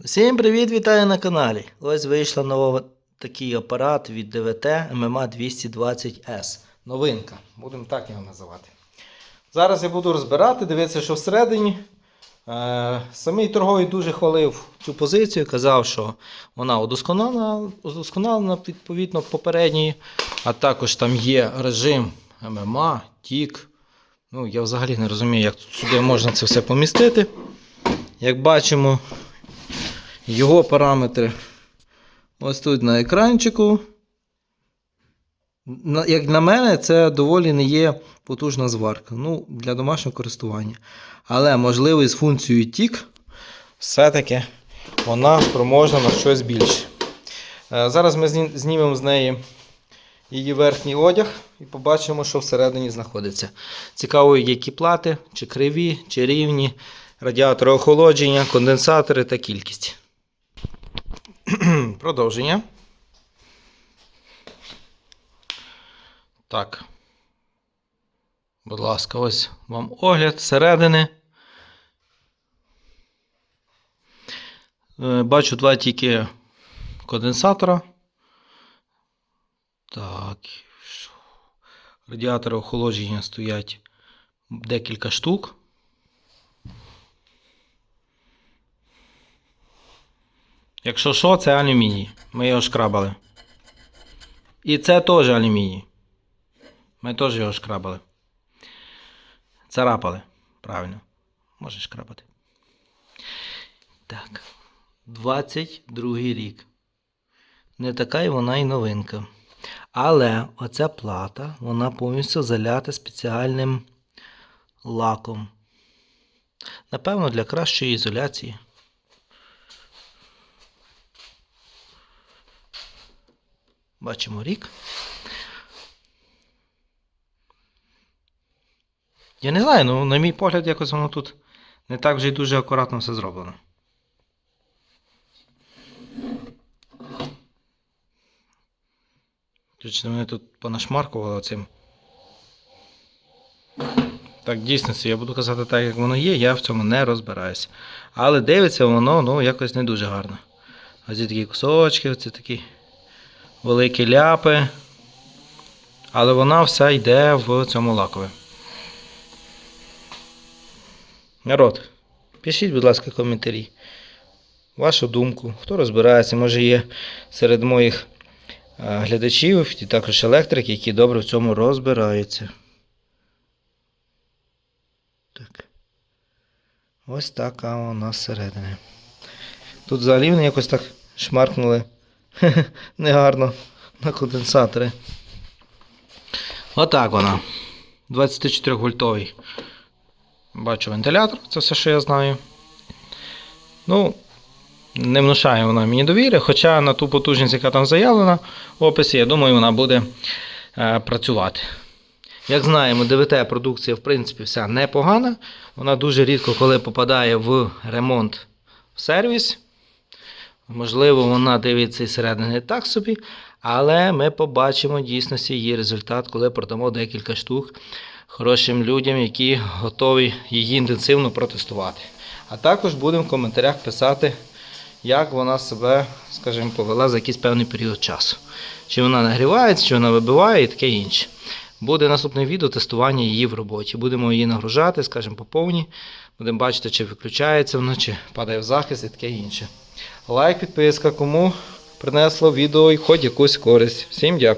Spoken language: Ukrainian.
Всім привіт, вітаю на каналі. Ось вийшла нова такий апарат від ДВТ MMA 220S. Новинка, будемо так його називати. Зараз я буду розбирати, дивитися, що всередині. Е, самий торговий дуже хвалив цю позицію, казав, що вона удосконалена, удосконалена відповідно попередньої, а також там є режим ММА, TIC. Ну, я взагалі не розумію, як сюди можна це все помістити. Як бачимо, його параметри ось тут на екранчику. Як на мене, це доволі не є потужна зварка. Ну, для домашнього користування. Але можливо, із функцією TIC все-таки вона спроможна на щось більше. Е, Зараз ми знімемо з неї її верхній одяг і побачимо, що всередині знаходиться. Цікаво, які плати, чи криві, чи рівні, радіатори охолодження, конденсатори та кількість. Продовження. Так. Будь ласка, ось вам огляд зсередини. Е, Бачу два тільки конденсатора. Так. Радіатори охолодження стоять декілька штук. Якщо що, це алюміній. Ми його шкрабали. І це теж алюміній. Ми теж його шкрабали. Царапали. Правильно. Можеш шкрабати. Так. 22 рік. Не така й вона і новинка. Але оця плата, вона повністю залята спеціальним лаком. Напевно, для кращої ізоляції. Бачимо рік. Я не знаю, ну, на мій погляд, якось воно тут не так вже й дуже акуратно все зроблено. Точно мене тут понашмаркували оцим. Так, дійсно, я буду казати так, як воно є, я в цьому не розбираюся. Але дивиться воно ну, якось не дуже гарно. Ось ці такі кусочки, оці такі великі ляпи. Але вона вся йде в цьому лакові. Народ, пишіть, будь ласка, коментарі. Вашу думку, хто розбирається, може є серед моїх е, глядачів і також електрики, які добре в цьому розбираються. Так. Ось така вона зсередини. Тут взагалі вони якось так шмаркнули негарно на конденсатори. Отак вона. 24 вольтовий. Бачу вентилятор, це все, що я знаю. Ну, не внушає вона мені довіри, хоча на ту потужність, яка там заявлена в описі, я думаю, вона буде е, працювати. Як знаємо, ДВТ продукція, в принципі, вся непогана. Вона дуже рідко коли попадає в ремонт в сервіс. Можливо, вона дивиться і середини так собі, але ми побачимо дійсності її результат, коли продамо декілька штук хорошим людям, які готові її інтенсивно протестувати. А також будемо в коментарях писати, як вона себе, скажімо, повела за якийсь певний період часу. Чи вона нагрівається, чи вона вибиває і таке інше. Буде наступне відео тестування її в роботі. Будемо її нагружати, скажімо, по повній. Будемо бачити, чи виключається вона, чи падає в захист і таке інше. Лайк, підписка, кому принесло відео і хоч якусь користь. Всім дякую.